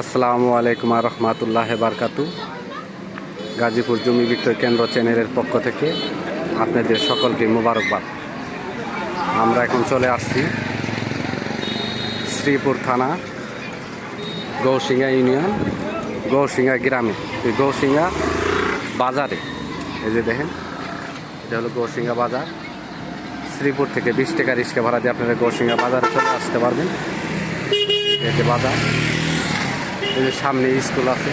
আসসালামু আলাইকুম রহমতুল্লাহ বারকাতু। গাজীপুর জমি বিক্রয় কেন্দ্র চ্যানেলের পক্ষ থেকে আপনাদের সকলকে মোবারকবাদ। আমরা এখন চলে আসছি শ্রীপুর থানা গৌসিঙ্গা ইউনিয়ন গৌসিঙ্গা গ্রামে। এই গৌসিঙ্গা বাজারে। এই যে দেখেন, এটা হলো গৌসিঙ্গা বাজার। শ্রীপুর থেকে বিশ টাকা রিক্সা ভাড়া দিয়ে আপনারা গৌসিঙ্গা বাজারে চলে আসতে পারবেন। যে বাজার। এই যে সামনে স্কুল আছে।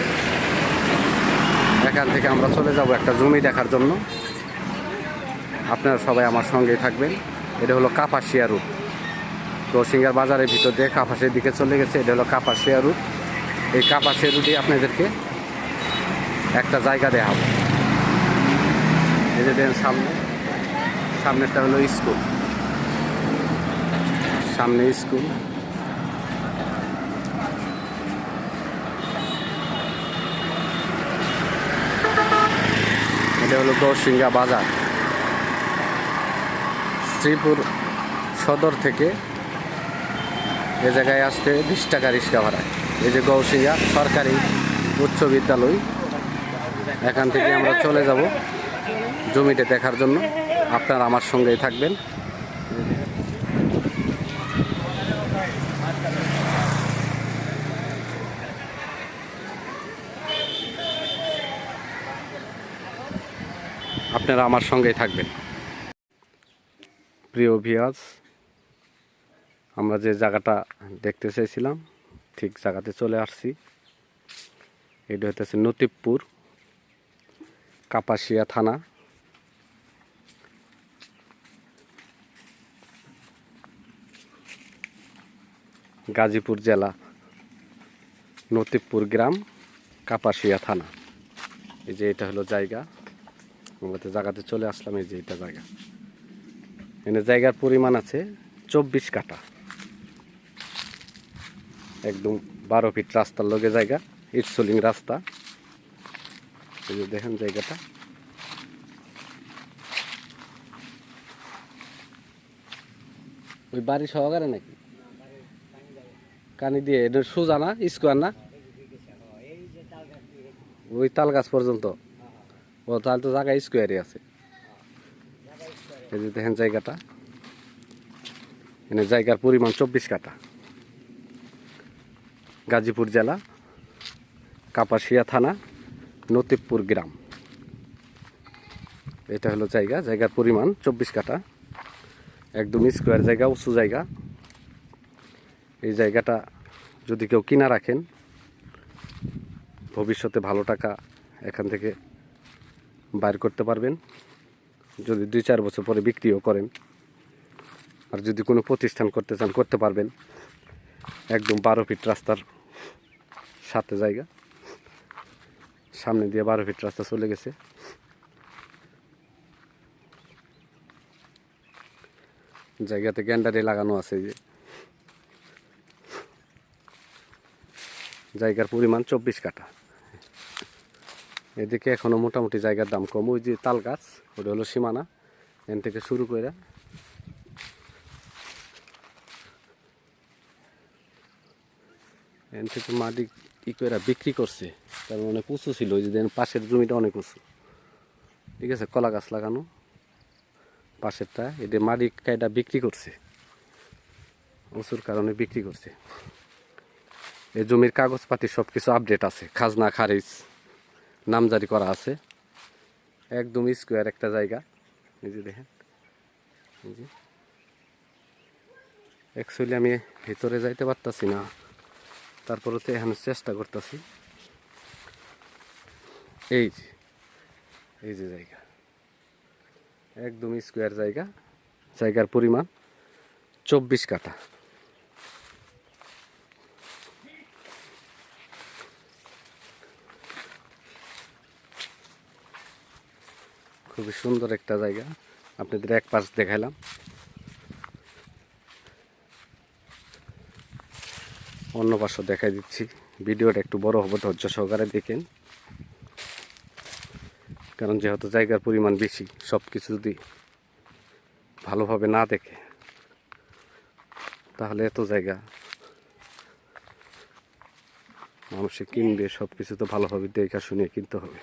এখান থেকে আমরা চলে যাব একটা জমি দেখার জন্য। আপনারা সবাই আমার সঙ্গেই থাকবেন। এটা হলো কাপাসিয়া রুট। রসিঙ্গার বাজারের ভিতর দিয়ে কাপাসের দিকে চলে গেছে। এটা হলো কাপাসিয়া রুট। এই কাপাসিয়া রুটে আপনাদেরকে একটা জায়গা দেওয়া হবে এই যে দেখেন সামনে। সামনেরটা হলো স্কুল। সামনে স্কুল। এটা হলো দশিঙ্গা বাজার। শ্রীপুর সদর থেকে এ জায়গায় আসতে বিশ টাকা রিক্সা ভাড়া। এই যে গৌসিঙ্গা সরকারি উচ্চ বিদ্যালয়, এখান থেকে আমরা চলে যাব জমিটা দেখার জন্য। আপনারা আমার সঙ্গেই থাকবেন। আপনারা আমার সঙ্গেই থাকবেন। প্রিয় ভিয়াজ আমরা যে জায়গাটা দেখতে চাইছিলাম, ঠিক জায়গাতে চলে আসছি। এটা হতেছে নতিবপুর, কাপাসিয়া থানা। গাজীপুর জেলা, নতিবপুর গ্রাম, কাপাসিয়া থানা। এই যে এটা হলো জায়গা। আমরা জায়গাতে চলে আসলাম এই যে এটা জায়গা। এখানে জায়গার পরিমাণ আছে চব্বিশ কাটা একদম বারো ফিট রাস্তার লগে জায়গা, ইটসোলিং রাস্তা। এই যে দেখেন জায়গাটা। ওই বাড়ি সহকারে নাকি? কানি দিয়ে সোজা না, স্কোয়ার না? ওই তাল গাছ পর্যন্ত। ও, তাহলে তো জায়গা স্কোয়ারই আছে। এই যে দেখেন জায়গাটা। এখানে জায়গার পরিমাণ চব্বিশ কাটা গাজীপুর জেলা, কাপাসিয়া থানা, নতিবপুর গ্রাম। এটা হলো জায়গা, জায়গার পরিমাণ চব্বিশ কাটা একদম স্কোয়ার জায়গা, উঁচু জায়গা। এই জায়গাটা যদি কেউ কিনা রাখেন, ভবিষ্যতে ভালো টাকা এখান থেকে বাইর করতে পারবেন। যদি দুই চার বছর পরে বিক্রিও করেন আর যদি কোনো প্রতিষ্ঠান করতে চান, করতে পারবেন। একদম বারো ফিট রাস্তার সাথে জায়গা। সামনে দিয়ে বারো ফিট রাস্তা চলে গেছে। জায়গাতে গ্যান্ডারি লাগানো আছে যে। জায়গার পরিমাণ চব্বিশ কাঠা। এদিকে এখনও মোটামুটি জায়গার দাম কম। ওই যে তাল গাছ, ওটা হলো সীমানা। এন থেকে শুরু করে। এন থেকে মাটি ই করে বিক্রি করছে। কারণ অনেক উঁচু ছিল। ওই যে পাশের জমিটা অনেক উঁচু। ঠিক আছে, কলা গাছ লাগানো। পাশেরটা এটা মাটি কাইটা বিক্রি করছে। উঁচুর কারণে বিক্রি করছে। এই জমির কাগজপাতি সব কিছু আপডেট আছে। খাজনা, খারিজ। নামজারি করা আছে। একদম স্কোয়ার একটা জায়গা। এই যে দেখেন। অ্যাকচুয়ালি আমি ভিতরে যাইতে পারতাছি না। তারপরে তো এখানে চেষ্টা করতেছি। এই যে। এই যে জায়গা। একদম স্কোয়ার জায়গা। জায়গার পরিমাণ চব্বিশ কাঠা। খুবই সুন্দর একটা জায়গা। আপনাদের এক পাশ দেখাইলাম। অন্য পাশও দেখাই দিচ্ছি। ভিডিওটা একটু বড় হবে ধৈর্য সহকারে দেখেন। কারণ যেহেতু জায়গার পরিমাণ বেশি সব কিছু যদি ভালোভাবে না দেখে, তাহলে এত জায়গা মানুষে কিনবে সব কিছু তো ভালোভাবে দেখা শুনে কিনতে হবে।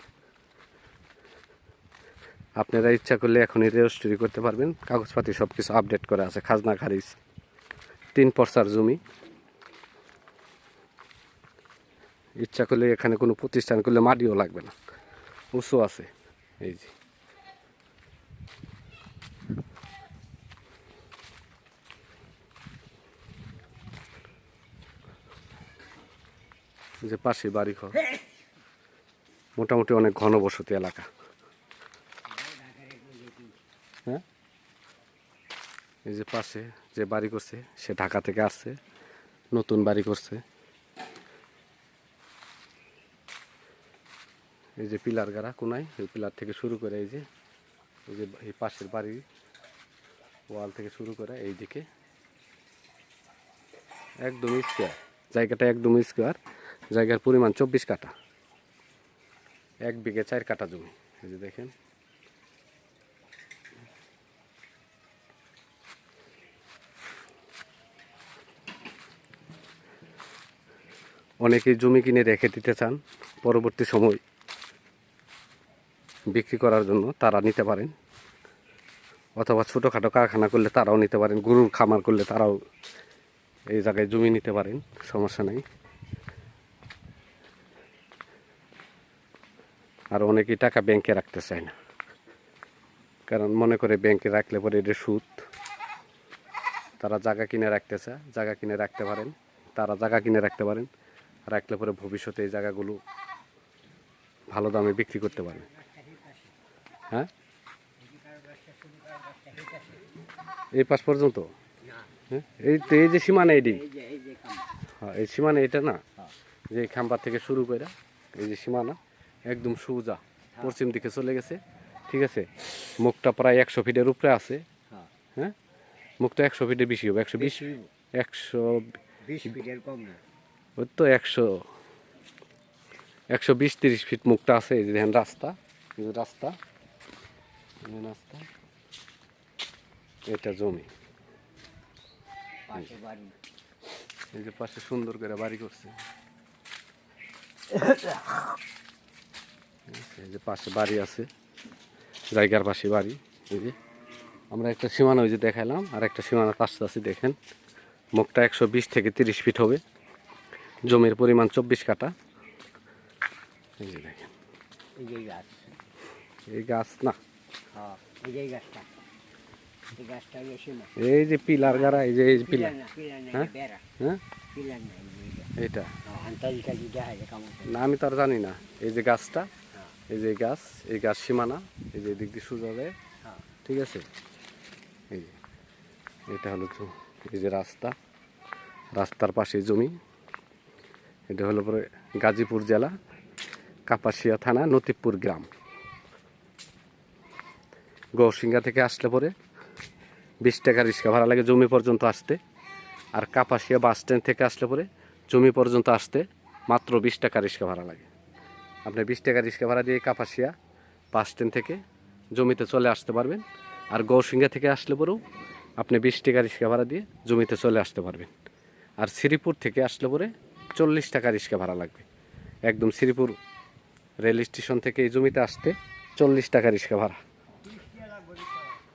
আপনারা ইচ্ছা করলে এখনই রেজিস্ট্রি করতে পারবেন। কাগজপাতি সব কিছু আপডেট করা আছে খাজনা খারিজ তিন পর্সার জমি। ইচ্ছা করলে এখানে কোনো প্রতিষ্ঠান করলে মাটিও লাগবে না। উঁচু আছে এই যে। যে পাশে বাড়ি ঘর মোটামুটি অনেক ঘনবসতি এলাকা। এই যে পাশে যে বাড়ি করছে, সে ঢাকা থেকে আসছে, নতুন বাড়ি করছে। এই যে পিলার গাড়া কোনায়, এই পিলার থেকে শুরু করে এই যে এই যে এই পাশের বাড়ি ওয়াল থেকে শুরু করে এই দিকে একদম স্কোয়ার জায়গাটা একদম স্কোয়ার জায়গার পরিমাণ চব্বিশ কাঠা। এক বিঘে চার কাঠা জমি, এই যে দেখেন। অনেকেই জমি কিনে রেখে দিতে চান, পরবর্তী সময় বিক্রি করার জন্য তারা নিতে পারেন। অথবা ছোটোখাটো কারখানা করলে তারাও নিতে পারেন, গরুর খামার করলে তারাও এই জায়গায় জমি নিতে পারেন, সমস্যা নেই। আর অনেকেই টাকা ব্যাংকে রাখতে চায় না। কারণ মনে করে ব্যাংকে রাখলে পরে এটা সুদ। তারা জায়গা কিনে রাখতে চায়, জায়গা কিনে রাখতে পারেন, তারা জায়গা কিনে রাখতে পারেন। রাখলে পরে ভবিষ্যতে এই জায়গাগুলো ভালো দামে বিক্রি করতে পারবে। হ্যাঁ? এই পাশ পর্যন্ত? হ্যাঁ? এই তো এই যে সীমানা এডি হ্যাঁ এই সীমানা এটা না? যে খাম্বার থেকে শুরু করে এই যে সীমানা একদম সোজা পশ্চিম দিকে চলে গেছে। ঠিক আছে? মুখটা প্রায় একশো ফিটের উপরে আছে। হ্যাঁ। মুখটা একশো ফিটের বেশি হবে একশো বিশ একশো বিশ ফিটের কম না। ওই তো একশো একশো বিশ তিরিশ ফিট মুখটা আছে এই যে দেখেন রাস্তা রাস্তা রাস্তা এটা জমি। বাড়ি। এই যে পাশে সুন্দর করে বাড়ি করছে। এই যে পাশে বাড়ি আছে জায়গার পাশে বাড়ি এই যে। আমরা একটা সীমানা ওই যে দেখালাম আর একটা সীমানা পাশে আছে দেখেন। মুখটা একশো বিশ থেকে তিরিশ ফিট হবে। জমির পরিমাণ চব্বিশ কাটা এই যে দেখেন এই গাছ না হ্যাঁ এই যে পিলার গাড়া এই যে এই পিলার হ্যাঁ? এটা হ্যাঁ না এটা। হ্যাঁ, আমি তো আর জানি না এই যে গাছটা হ্যাঁ। এই যে গাছ এই গাছ সীমানা এই যে দিক দিয়ে সোজা যায় হ্যাঁ। ঠিক আছে এই যে এটা হলো এই যে রাস্তা রাস্তার পাশে জমি এটা হলো পরে গাজীপুর জেলা, কাপাসিয়া থানা, নতিবপুর গ্রাম। গৌসিঙ্গা থেকে আসলে পরে বিশ টাকা রিক্সা ভাড়া লাগে জমি পর্যন্ত আসতে। আর কাপাসিয়া বাস স্ট্যান্ড থেকে আসলে পরে জমি পর্যন্ত আসতে মাত্র বিশ টাকা রিক্সা ভাড়া লাগে। আপনি বিশ টাকা রিক্সা ভাড়া দিয়ে কাপাসিয়া বাস স্ট্যান্ড থেকে জমিতে চলে আসতে পারবেন। আর গৌসিঙ্গা থেকে আসলে পরেও আপনি বিশ টাকা রিক্সা ভাড়া দিয়ে জমিতে চলে আসতে পারবেন। আর শ্রীপুর থেকে আসলে পরে চল্লিশ টাকা রিক্সা ভাড়া লাগবে। একদম শ্রীপুর রেল স্টেশন থেকে এই জমিতে আসতে চল্লিশ টাকা রিক্সা ভাড়া।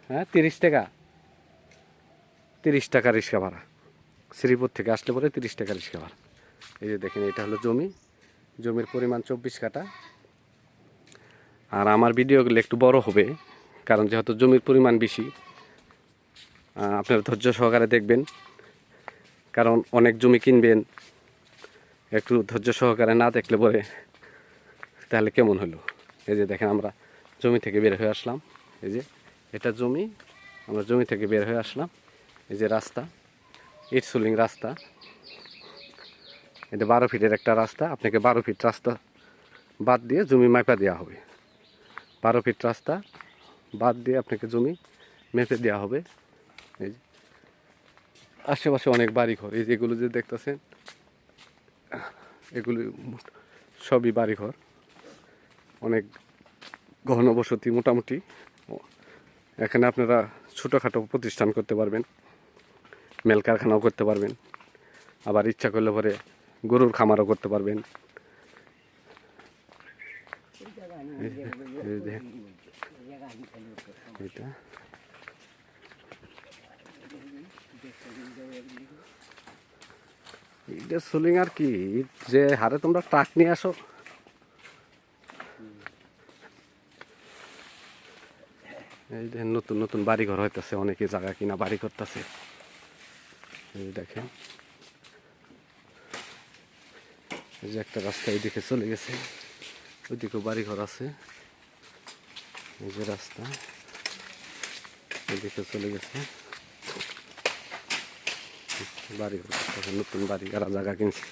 হ্যাঁ তিরিশ টাকা। তিরিশ টাকা রিক্সা ভাড়া। শ্রীপুর থেকে আসলে পরে তিরিশ টাকা রিক্সা ভাড়া। এই যে দেখেন, এটা হলো জমি। জমির পরিমাণ চব্বিশ কাটা আর আমার ভিডিওগুলো একটু বড় হবে, কারণ যেহেতু জমির পরিমাণ বেশি আপনারা ধৈর্য সহকারে দেখবেন। কারণ অনেক জমি কিনবেন একটু ধৈর্য সহকারে না দেখলে পরে তাহলে কেমন হলো? এই যে দেখেন আমরা জমি থেকে বের হয়ে আসলাম। এই যে এটা জমি, আমরা জমি থেকে বের হয়ে আসলাম। এই যে রাস্তা, ইট সুলিং রাস্তা। এটা বারো ফিটের একটা রাস্তা, আপনাকে বারো ফিট রাস্তা বাদ দিয়ে জমি মাপা দেওয়া হবে। বারো ফিট রাস্তা বাদ দিয়ে আপনাকে জমি মেপে দেওয়া হবে। এই যে আশেপাশে অনেক বাড়ি ঘর এই যেগুলো যে দেখতেছেন এগুলি সবই বাড়িঘর। অনেক ঘনবসতি মোটামুটি। এখানে আপনারা ছোটোখাটো প্রতিষ্ঠান করতে পারবেন মেল কারখানাও করতে পারবেন, আবার ইচ্ছা করলে পরে গরুর খামারও করতে পারবেন। এটা এইটা সোলিং আর কি? যে হারে তোমরা ট্রাক নিয়ে আসো। এই দেখেন, নতুন নতুন বাড়ি ঘর হইতেছে, অনেকে জায়গা কিনা বাড়ি করতেছে। এই দেখেন। এই যে একটা রাস্তা এইদিকে চলে গেছে, ওইদিকেও বাড়ি ঘর আছে। এই যে রাস্তা এদিকে চলে গেছে। বাড়ি নতুন বাড়ি, এরা জায়গা কিনছে,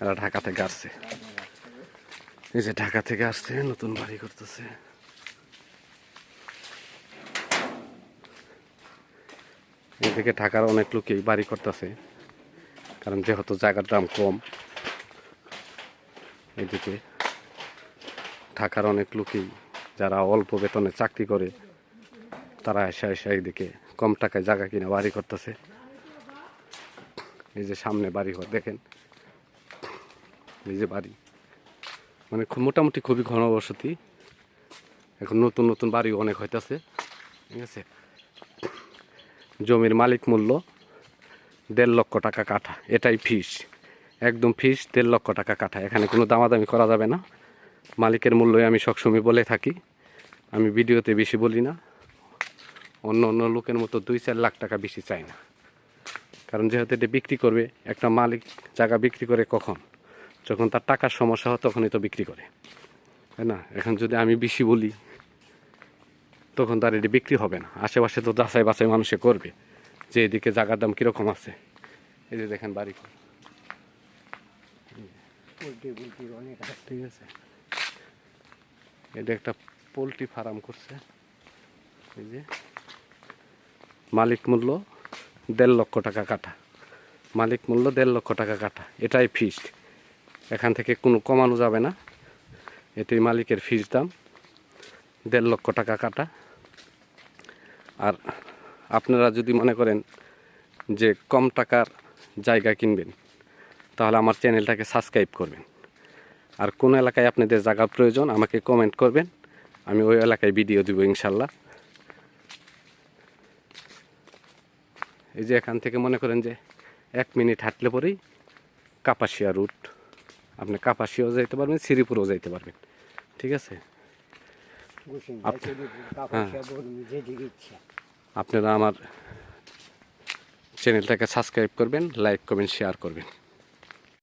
এরা ঢাকা থেকে আসছে। এই যে ঢাকা থেকে আসছে, নতুন বাড়ি করতেছে। এদিকে ঢাকার অনেক লোকই বাড়ি করতেছে, কারণ যেহেতু জায়গার দাম কম, এদিকে ঢাকার অনেক লোকই, যারা অল্প বেতনে চাকরি করে, তারা এসে এসে এইদিকে কম টাকায় জায়গা কিনে বাড়ি করতেছে। এই যে সামনে বাড়ি ঘর, দেখেন। এই যে বাড়ি। মানে মোটামুটি খুবই ঘনবসতি। এখন নতুন নতুন বাড়ি অনেক হইতাছে, ঠিক আছে? জমির মালিক মূল্য দেড় লক্ষ টাকা কাঠা, এটাই ফিস। একদম ফিস, দেড় লক্ষ টাকা কাঠা। এখানে কোনো দামাদামি করা যাবে না। মালিকের মূল্যই আমি সবসময় বলে থাকি। আমি ভিডিওতে বেশি বলি না। অন্য অন্য লোকের মতো দুই চার লাখ টাকা বেশি চাই না। কারণ যেহেতু এটা বিক্রি করবে, একটা মালিক জায়গা বিক্রি করে কখন? যখন তার টাকার সমস্যা হয়, তখনই তো বিক্রি করে। তাই না? এখন যদি আমি বেশি বলি, তখন তার এটি বিক্রি হবে না। আশেপাশে তো যাচাই বাছাই মানুষে করবে যে এদিকে জায়গার দাম কীরকম আছে। এই যে দেখেন বাড়ি। ঠিক আছে এটা একটা পোলট্রি ফার্ম করছে। এই যে মালিক মূল্য দেড় লক্ষ টাকা কাটা। মালিক মূল্য দেড় লক্ষ টাকা কাটা। এটাই ফিক্সড এখান থেকে কোনো কমানো যাবে না। এটাই মালিকের ফিস দাম। দেড় লক্ষ টাকা কাটা। আর আপনারা যদি মনে করেন যে কম টাকার জায়গা কিনবেন, তাহলে আমার চ্যানেলটাকে সাবস্ক্রাইব করবেন। আর কোন এলাকায় আপনাদের জায়গা প্রয়োজন, আমাকে কমেন্ট করবেন। আমি ওই এলাকায় ভিডিও দেবো ইনশাল্লাহ। এই যে এখান থেকে মনে করেন যে এক মিনিট হাঁটলে পরেই কাপাসিয়া রুট। আপনি কাপাসিয়াও যাইতে পারবেন শ্রীপুরও যাইতে পারবেন। ঠিক আছে? হ্যাঁ। আপনারা আমার চ্যানেলটাকে সাবস্ক্রাইব করবেন লাইক করবেন শেয়ার করবেন।